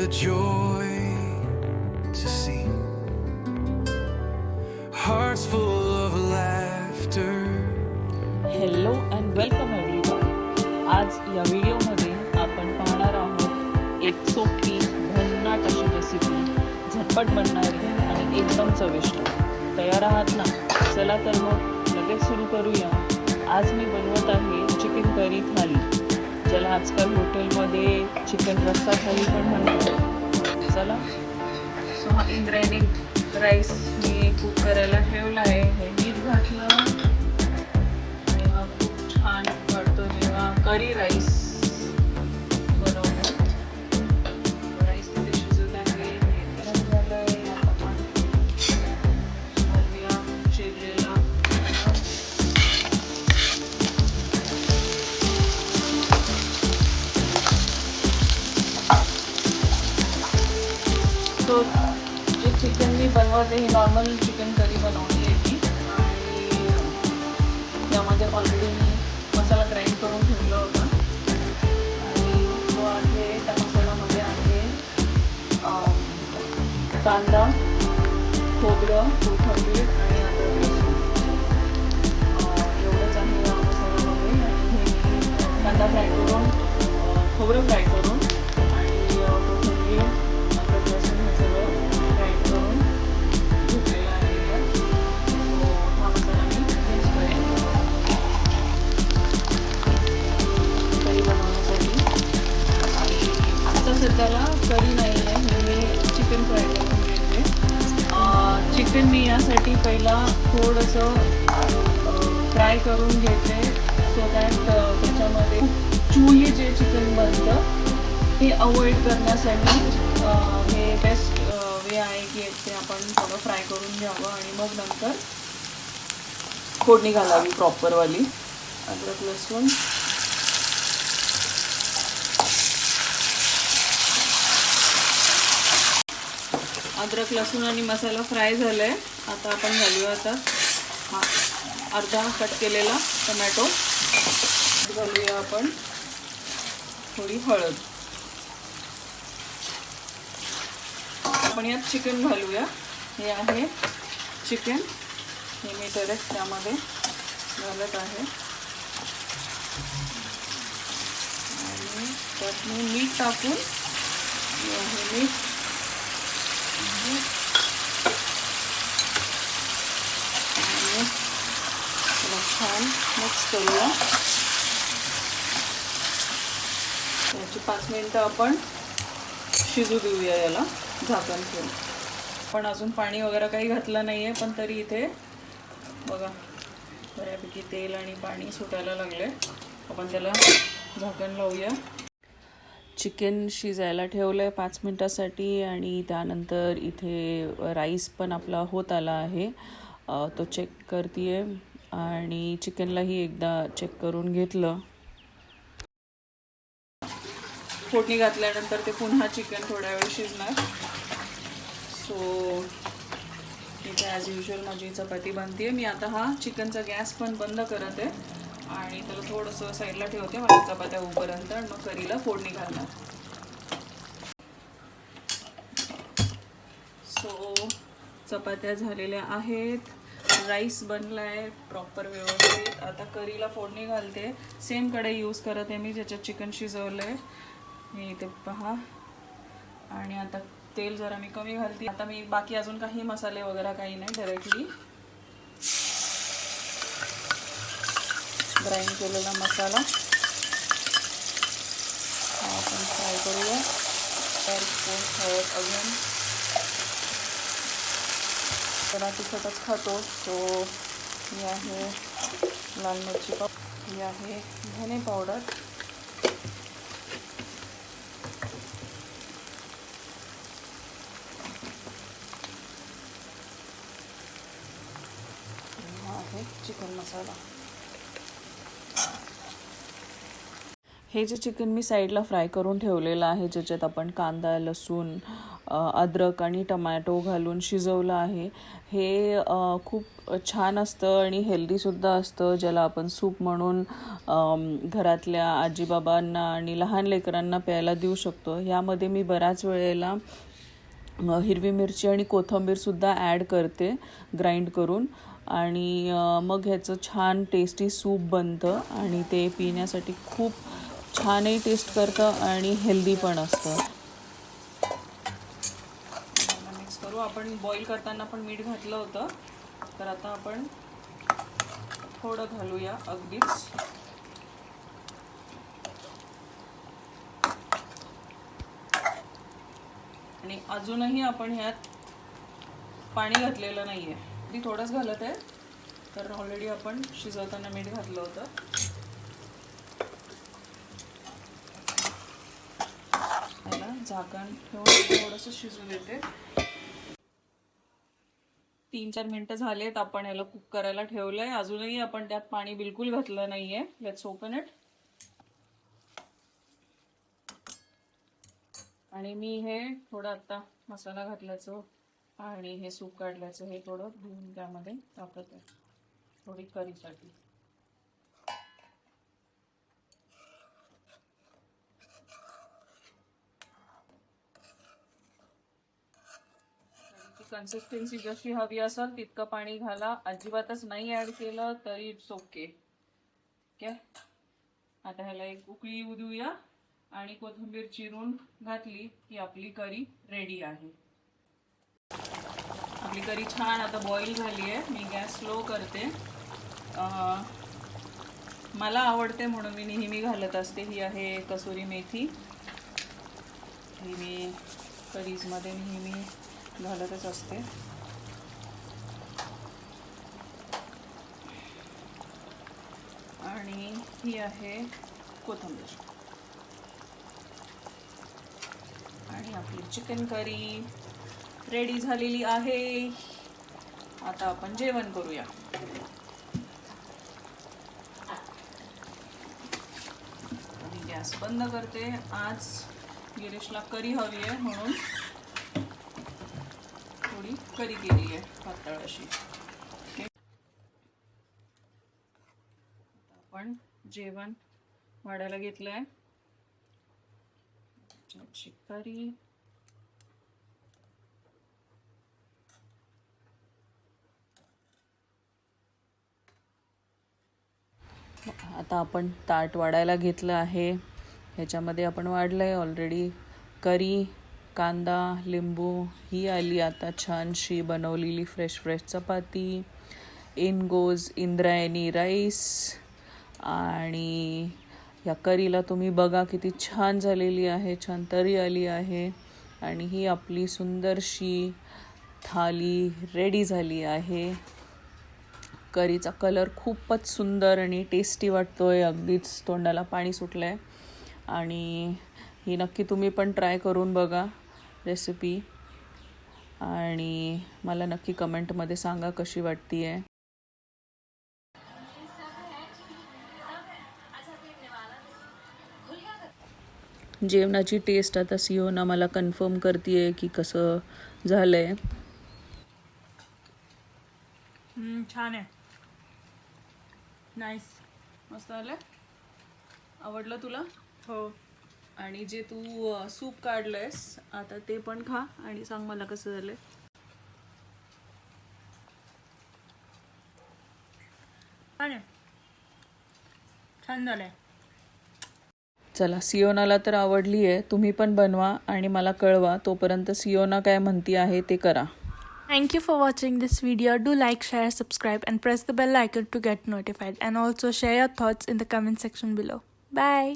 a joy to see. Hearts full of laughter. Hello and welcome everyone. आज या व्हिडिओमध्ये आपण पाहणार आहोत एक सोपी भन्नाट अशी रेसिपी झटपट बनणारी आणि एकदम चविष्ट तयार आहात ना चला तर मग लगेच सुरू करूया आज मी बनवत आहे चिकन करी थाली ज्याला आजकाल हॉटेलमध्ये चिकन रस्सा थाली पण म्हणतात. चला. सो हा इंद्रायणी राईस मी कुक करायला ठेवला आहे. हे मीठ घातलं. आणि हा खूप छान वाटतो जेव्हा करी राईस मी ही नॉर्मल चिकन करी बनवली आहे ती. आणि त्यामध्ये ऑलरेडी मी मसाला ग्राइंड करून ठेवला होता. आणि तो आहे त्या मसाल्यामध्ये आहे कांदा खोबरं कोथंबीर त्याला करी नाही आहे. हे मी चिकन फ्राय करून घेते चिकन मी यासाठी पहिला थोडंसं फ्राय करून घेते. सो दॅट त्याच्यामध्ये चुई जे चिकन बनतं ते अवॉइड करण्यासाठी हे बेस्ट वे आहे की ते आपण थोडं फ्राय करून घ्यावं आणि मग नंतर फोडणी घालावी प्रॉपरवाली अद्रक लसूण अद्रक लसूण आणि मसाला फ्राय झाला आहे आता आपण घालूया आता. हा अर्धा कट केलेला टमॅटो. घालूया आपण थोडी हळद. आपण यात चिकन घालूया. हे आहे चिकन. हे मी डायरेक्ट त्यामध्ये घालत आहे. आणि त्यात मी मीठ टाकून हे आहे आणि छान मिक्स करूया याची पाच मिनटं आपण शिजू देऊया याला झाकण ठेवून. पण अजून पाणी वगैरे काही घातलं नाही आहे पण तरी इथे बघा बऱ्यापैकी तेल आणि पाणी सुटायला लागले आपण त्याला झाकण लावूया. चिकन शिजायला ठेवलं आहे पाच मिनटासाठी आणि त्यानंतर इथे राईस पण आपला होत आला आहे. तो चेक करते आणि चिकनलाही एकदा चेक करून घेतलं. फोडणी घातल्यानंतर ते पुन्हा चिकन थोड्या वेळ शिजणार. सो इथे ॲज युजल माझी चपाती बनते मी आता हा चिकनचा गॅस पण बंद करत आहे. आणि त्याला थोडंसं साईडला ठेवते माझ्या चपात्या होईपर्यंत आणि मग करीला फोडणी घालणार. सो चपात्या झालेल्या आहेत. राईस बनला आहे प्रॉपर व्यवस्थित. आता करीला फोडणी घालते. सेमकडे यूज करत आहे मी ज्याच्यात चिकन शिजवलं आहे मी इथे पहा. आणि आता तेल जरा मी कमी घालते. आता मी बाकी अजून काही मसाले वगैरे काही नाही डायरेक्टली ग्राइंड केलेला मसाला. हा आपण फ्राय करूया. तर स्पून हळद अजून. जरा तिखटच खातो तो ही आहे लाल मिरची पाव ही आहे धने पावडर. हा आहे चिकन मसाला. हे जे चिकन मी साईडला फ्राय करून ठेवलेलं आहे ज्याच्यात आपण कांदा लसूण अद्रक आणि टमॅटो घालून शिजवलं आहे हे खूप छान असतं आणि हेल्दीसुद्धा असतं. ज्याला आपण सूप म्हणून घरातल्या आजीबाबांना आणि लहान लेकरांना प्यायला देऊ शकतो. ह्यामध्ये मी बऱ्याच वेळेला हिरवी मिरची आणि कोथिंबीरसुद्धा ॲड करते ग्राइंड करून. आणि मग ह्याचं छान टेस्टी सूप बनतं आणि ते पिण्यासाठी खूप छानही टेस्ट करतं आणि हेल्दी पण असतं. मिक्स करू. आपण बॉईल करताना पण मीठ घातलं होतं. तर आता आपण थोडं घालूया अगदीच. आणि अजूनही आपण ह्यात पाणी घातलेलं नाही आहे ती थोडंच घालत आहे. तर ऑलरेडी आपण शिजवताना मीठ घातलं होतं याला झाकण ठेवून थोडंसं शिजू देते तीन चार मिनटं झालेत आपण याला कुक करायला ठेवलंय. अजूनही आपण त्यात पाणी बिलकुल घातलं नाहीये. लेट्स ओपन इट आणि मी हे थोडं आत्ता मसाला घातल्याचं आणि हे सूप काढल्याचं हे थोडं धुवून त्यामध्ये टाकत आहे थोडी करीसाठी. कन्सिस्टन्सी जशी हवी असेल तितकं पाणी घाला. अजिबातच नाही ऍड केलं तरी इट्स ओके ठीक आहे? आता ह्याला एक उकळी येऊ देऊया आणि कोथिंबीर चिरून घातली की आपली करी रेडी आहे. आपली करी छान आता बॉईल झाली आहे. मी गॅस स्लो करते. मला आवडते म्हणून मी नेहमी घालत असते. ही आहे कसुरी मेथी. ही मी करीजमध्ये नेहमी घालतच असते. आणि ही आहे कोथिंबीर. आणि आपली चिकन करी रेडी झालेली आहे. आता आपण जेवण करूया. मी गॅस बंद करते. आज गिरीशला करी हवी आहे म्हणून. करी केली आहे? पातळ अशी. ओके आपण जेवण वाढायला घेतलं आहे करी आता आपण ताट वाढायला घेतलं आहे. ह्याच्यामध्ये आपण वाढलं आहे ऑलरेडी करी. कांदा लिंबू ही आली आता छानशी बनवलेली fresh fresh chapati. In goes Indrayani rice आणि या करीला तुम्ही बघा किती छान झालेली आहे छान तरी आली आहे. आणि ही आपली सुंदरशी थाली रेडी झाली आहे. करीचा कलर खूपच सुंदर आणि टेस्टी वाटतो आहे अगदीच तोंडाला पाणी सुटलं आहे आणि ही नक्की तुम्ही पण ट्राय करून बघा रेसिपी आणि मला नक्की कमेंटमध्ये सांगा कशी वाटती आहे जेवणाची टेस्ट आता सिओना मला कन्फर्म करते की कसं झालंय. छान आहे. नाईस मस्त आलं? आवडलं तुला? हो. आणि जे तू सूप काढलंयस आता ते पण खा आणि सांग मला कसं झालंय. छान झालंय. चला सियोनाला तर आवडली आहे. तुम्ही पण बनवा आणि मला कळवा तोपर्यंत सियोना काय म्हणती आहे ते करा. Thank you for watching this video do like share subscribe and press the bell like to get notified and also share your thoughts in the comment section below bye